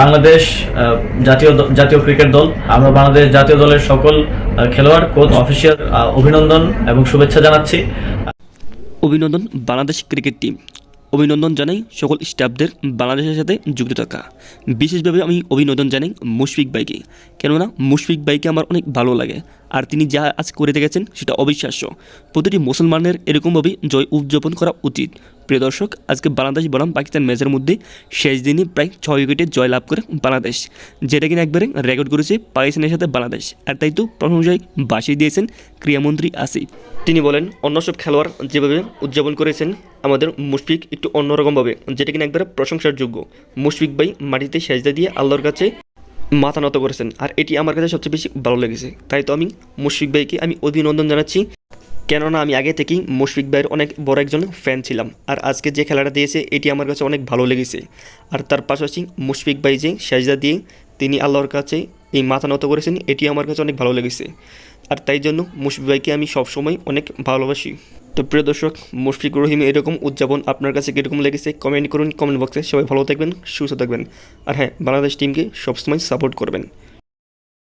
বাংলাদেশ জাতীয় জাতীয় ক্রিকেট দল। আমরা বাংলাদেশ জাতীয় দলের সকল খেলোয়াড়, কোচ, অফিসিয়াল অভিনন্দন এবং শুভেচ্ছা জানাচ্ছি। অভিনন্দন, বাংলাদেশ ক্রিকেট টিম। অভিনন্দন জানাই সকল স্টাফদের বাংলাদেশের সাথে যুক্ত থাকা। বিশেষভাবে আমি অভিনন্দন জানাই মুশফিক ভাইকে। কেননা মুশফিক ভাইকে আমার অনেক ভালো লাগে। আর তিনি যা আজ করে দেখেছেন সেটা অবিশ্বাস্য। প্রতিটি মুসলমানের এরকমভাবে জয় উদযাপন করা উচিত। প্রিয় দর্শক, আজকে বাংলাদেশ বনাম পাকিস্তান ম্যাচের মধ্যে শেষ দিনই প্রায় ছয় উইকেটে জয় লাভ করে বাংলাদেশ। যেটা কিনা একবারে রেকর্ড করেছে পাকিস্তানের সাথে বাংলাদেশ। আর তাই তো প্রশংসায় বাসিয়ে দিয়েছেন ক্রীড়ামন্ত্রী আসিফ। তিনি বলেন, অন্য সব খেলোয়াড় যেভাবে উদযাপন করেছেন, আমাদের মুশফিক একটু অন্যরকমভাবে, যেটা কিনা একবারে প্রশংসার যোগ্য মুশফিক ভাই মাটিতে সেজদা দিয়ে আল্লাহর কাছে মাথা নত করেছেন, আর এটি আমার কাছে সবচেয়ে বেশি ভালো লেগেছে। তাই তো আমি মুশফিক ভাইকে আমি অভিনন্দন জানাচ্ছি, কেননা আমি আগে থেকেই মুশফিক ভাইয়ের অনেক বড় একজন ফ্যান ছিলাম, আর আজকে যে খেলাটা দিয়েছে, এটি আমার কাছে অনেক ভালো লেগেছে। আর তার পাশাপাশি মুশফিক ভাই যে সেজদা দিয়ে তিনি আল্লাহর কাছে এই মাথা নত করেছেন, এটি আমার কাছে অনেক ভালো লেগেছে। আর তাই জন্য মুশফিক ভাইকে আমি সবসময় অনেক ভালোবাসি। তো প্রিয় দর্শক মুশফিক রহিম এরকম উদযাপন আপনার কাছে কীরকম লেগেছে কমেন্ট করুন, কমেন্ট বক্সে। সবাই ভালো থাকবেন, সুস্থ থাকবেন। আর হ্যাঁ বাংলাদেশ টিমকে সবসময় সাপোর্ট করবেন।